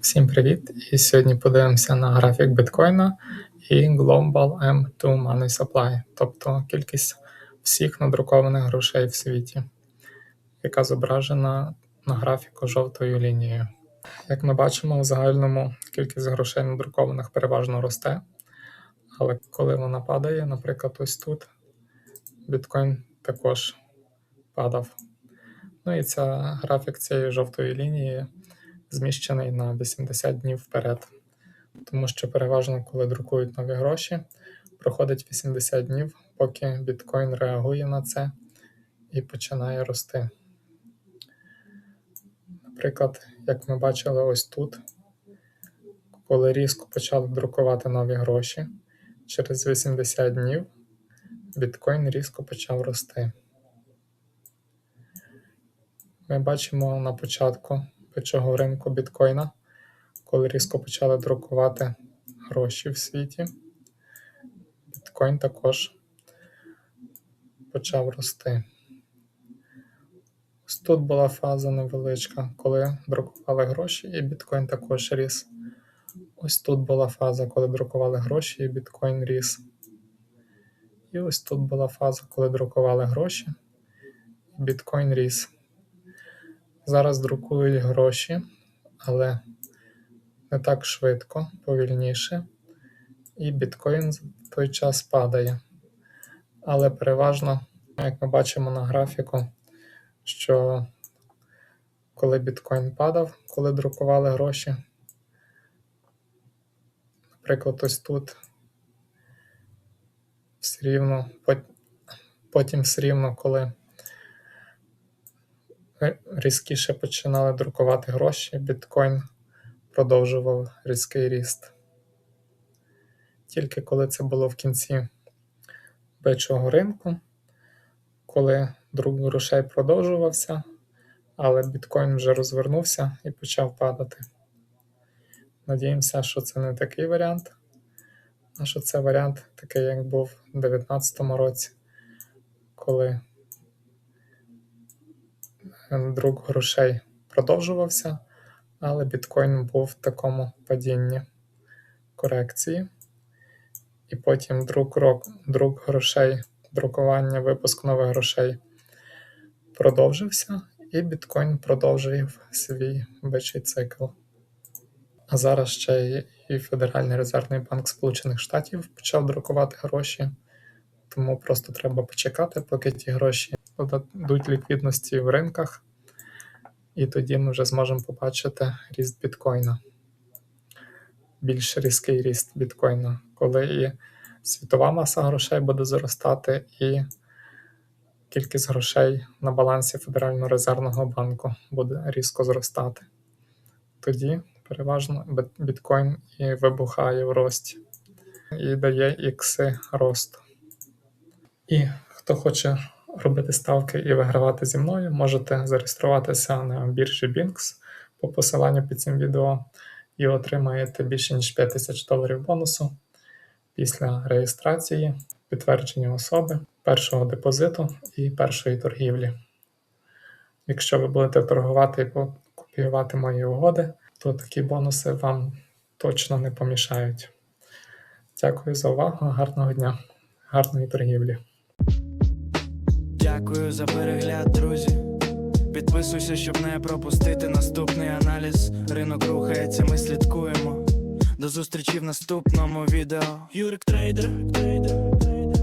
Всім привіт! І сьогодні подивимося на графік біткоїна і Global M2 Money Supply, тобто кількість всіх надрукованих грошей в світі, яка зображена на графіку жовтою лінією. Як ми бачимо, в загальному кількість грошей надрукованих переважно росте, але коли вона падає, наприклад, ось тут, біткоін також падав. Ну і ця графік цієї жовтої лінії зміщений на 80 днів вперед. Тому що переважно, коли друкують нові гроші, проходить 80 днів, поки біткоін реагує на це і починає рости. Наприклад, як ми бачили ось тут, коли різко почали друкувати нові гроші, через 80 днів біткоін різко почав рости. Ми бачимо на початку бичого ринку біткоїна, коли різко почали друкувати гроші в світі. Біткоін також почав рости. Ось тут була фаза невеличка, коли друкували гроші, і біткоін також ріс. Ось тут була фаза, коли друкували гроші, і біткоін ріс. І ось тут була фаза, коли друкували гроші, і біткоін ріс. Зараз друкують гроші, але не так швидко, повільніше, і біткоін в той час падає. Але переважно, як ми бачимо на графіку, що коли біткоін падав, коли друкували гроші, наприклад, ось тут все рівно, потім все рівно, коли різкіше починали друкувати гроші, біткоін продовжував різкий ріст. Тільки коли це було в кінці бичого ринку, коли друк грошей продовжувався, але біткоін вже розвернувся і почав падати. Надіємося, що це не такий варіант, а що це варіант такий, як був у 2019 році, коли друк грошей продовжувався, але біткоін був в такому падінні корекції. І потім друк, друк грошей, друкування, випуск нових грошей продовжився, і біткоін продовжив свій бичий цикл. А зараз ще і Федеральний резервний банк Сполучених Штатів почав друкувати гроші, тому просто треба почекати, поки ті гроші додадуть ліквідності в ринках, і тоді ми вже зможемо побачити ріст біткоїна. Більш різкий ріст біткоїна, коли і світова маса грошей буде зростати, і кількість грошей на балансі Федерального резервного банку буде різко зростати. Тоді переважно біткоін і вибухає в рості і дає ікси росту. І хто хоче робити ставки і вигравати зі мною, можете зареєструватися на біржі Binx по посиланню під цим відео і отримаєте більше ніж 5 тисяч доларів бонусу після реєстрації, підтвердження особи, першого депозиту і першої торгівлі. Якщо ви будете торгувати і копіювати мої угоди, то такі бонуси вам точно не помішають. Дякую за увагу, гарного дня, гарної торгівлі. Дякую за перегляд, друзі. Підписуйся, щоб не пропустити наступний аналіз. Ринок рухається, ми слідкуємо. До зустрічі в наступному відео. Юрик трейдер. трейдер, трейдер.